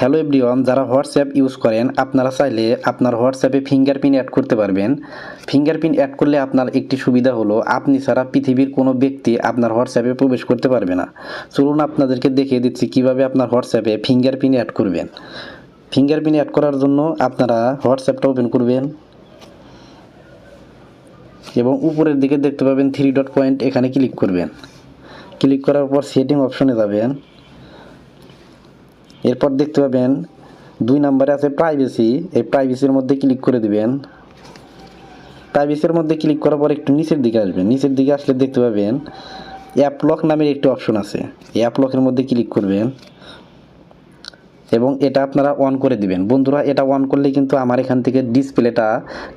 Hello everyone, যারা WhatsApp use করেন, আপনারা চাইলে আপনার হোয়াটসঅ্যাপে ফিঙ্গারপ্রিন্ট অ্যাড করতে পারবেন। ফিঙ্গারপ্রিন্ট অ্যাড করলে আপনার একটি সুবিধা হলো, আপনি ছাড়া পৃথিবীর কোনো ব্যক্তি আপনার হোয়াটসঅ্যাপে প্রবেশ করতে পারবে না। চলুন আপনাদেরকে দেখিয়ে দিচ্ছি কীভাবে আপনার হোয়াটসঅ্যাপে ফিঙ্গারপ্রিন্ট অ্যাড করবেন। ফিঙ্গারপ্রিন্ট অ্যাড করার জন্য আপনারা হোয়াটসঅ্যাপটা ওপেন করবেন এবং উপরের দিকে দেখতে পাবেন থ্রি ডট পয়েন্ট এখানে ক্লিক করবেন। ক্লিক করার পর সেটিং অপশনে যাবেন। এরপর দেখতে পাবেন দুই নাম্বারে আছে প্রাইভেসি এই প্রাইভেসির মধ্যে ক্লিক করে দিবেন। প্রাইভেসির মধ্যে ক্লিক করার পর একটু নিচের দিকে আসবেন। নিচের দিকে আসলে দেখতে পাবেন অ্যাপলক নামের একটি অপশন আছে। অ্যাপলকের অ্যাপ লকের মধ্যে ক্লিক করবেন। এবং এটা আপনারা অন করে দিবেন। বন্ধুরা, এটা অন করলে কিন্তু আমার এখান থেকে ডিসপ্লেটা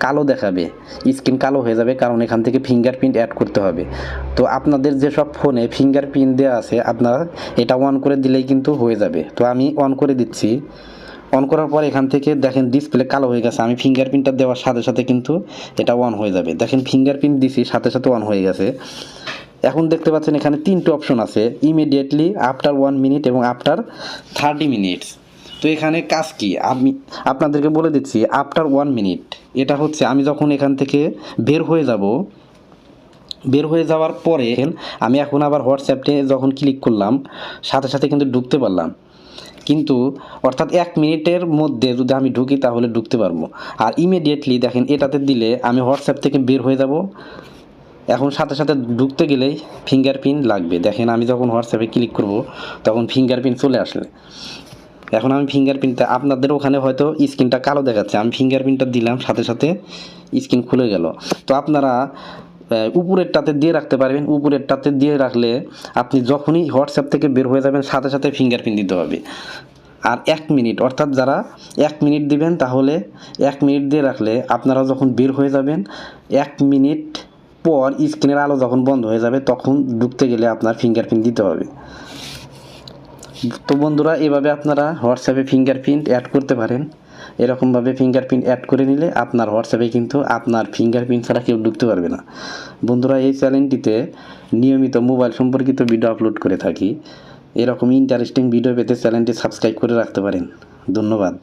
কালো দেখাবে। স্ক্রিন কালো হয়ে যাবে, কারণ এখান থেকে ফিঙ্গারপ্রিন্ট অ্যাড করতে হবে। তো আপনাদের যেসব ফোনে ফিঙ্গারপ্রিন্ট দেওয়া আছে, আপনারা এটা অন করে দিলেই কিন্তু হয়ে যাবে। তো আমি অন করে দিচ্ছি। অন করার পর এখান থেকে দেখেন ডিসপ্লে কালো হয়ে গেছে। আমি ফিঙ্গারপ্রিন্টটা দেওয়ার সাথে সাথে কিন্তু এটা অন হয়ে যাবে। দেখেন ফিঙ্গারপ্রিন্ট দিছি, সাথে সাথে অন হয়ে গেছে। এখন দেখতে পাচ্ছেন এখানে তিনটে অপশন আছে। ইমিডিয়েটলি আফটার ওয়ান মিনিট এবং আফটার থার্টি মিনিটস তো এখানে কাজ কি? আমি আপনাদেরকে বলে দিচ্ছি আফটার ওয়ান মিনিট এটা হচ্ছে আমি যখন এখান থেকে বের হয়ে যাব, বের হয়ে যাওয়ার পরে আমি এখন আবার হোয়াটসঅ্যাপে যখন ক্লিক করলাম, সাথে সাথে কিন্তু ঢুকতে পারলাম। কিন্তু অর্থাৎ এক মিনিটের মধ্যে যদি আমি ঢুকি তাহলে ঢুকতে পারব। আর ইমিডিয়েটলি দেখেন, এটাতে দিলে আমি হোয়াটসঅ্যাপ থেকে বের হয়ে যাব। এখন সাথে সাথে ঢুকতে গেলেই ফিঙ্গারপ্রিন্ট লাগবে। দেখেন আমি যখন হোয়াটসঅ্যাপে ক্লিক করব, তখন ফিঙ্গারপ্রিন্ট চলে আসলে। এখন আমি ফিঙ্গারপ্রিন্টটা আপনাদের ওখানে হয়তো স্ক্রিনটা কালো দেখাচ্ছে। আমি ফিঙ্গারপ্রিন্টটা দিলাম, সাথে সাথে স্ক্রিন খুলে গেল। তো আপনারা উপরেরটাতে দিয়ে রাখতে পারবেন। উপরেরটাতে দিয়ে রাখলে আপনি যখনই হোয়াটসঅ্যাপ থেকে বের হয়ে যাবেন, সাথে সাথে ফিঙ্গারপ্রিন্ট দিতে হবে। আর এক মিনিট অর্থাৎ যারা এক মিনিট দিবেন, তাহলে এক মিনিট দিয়ে রাখলে আপনারা যখন বের হয়ে যাবেন, এক মিনিট পর স্ক্রিনের আলো যখন বন্ধ হয়ে যাবে, তখন ঢুকতে গেলে আপনার ফিঙ্গারপ্রিন্ট দিতে হবে। তো বন্ধুরা, এভাবে আপনারা হোয়াটসঅ্যাপে ফিঙ্গারপ্রিন্ট অ্যাড করতে পারেন। এরকমভাবে ফিঙ্গারপ্রিন্ট অ্যাড করে নিলে আপনার হোয়াটসঅ্যাপে কিন্তু আপনার ফিঙ্গারপ্রিন্ট ছাড়া কেউ ঢুকতে পারবে না। বন্ধুরা, এই চ্যানেলটিতে নিয়মিত মোবাইল সম্পর্কিত ভিডিও আপলোড করে থাকি। এরকম ইন্টারেস্টিং ভিডিও পেতে চ্যানেলটি সাবস্ক্রাইব করে রাখতে পারেন। ধন্যবাদ।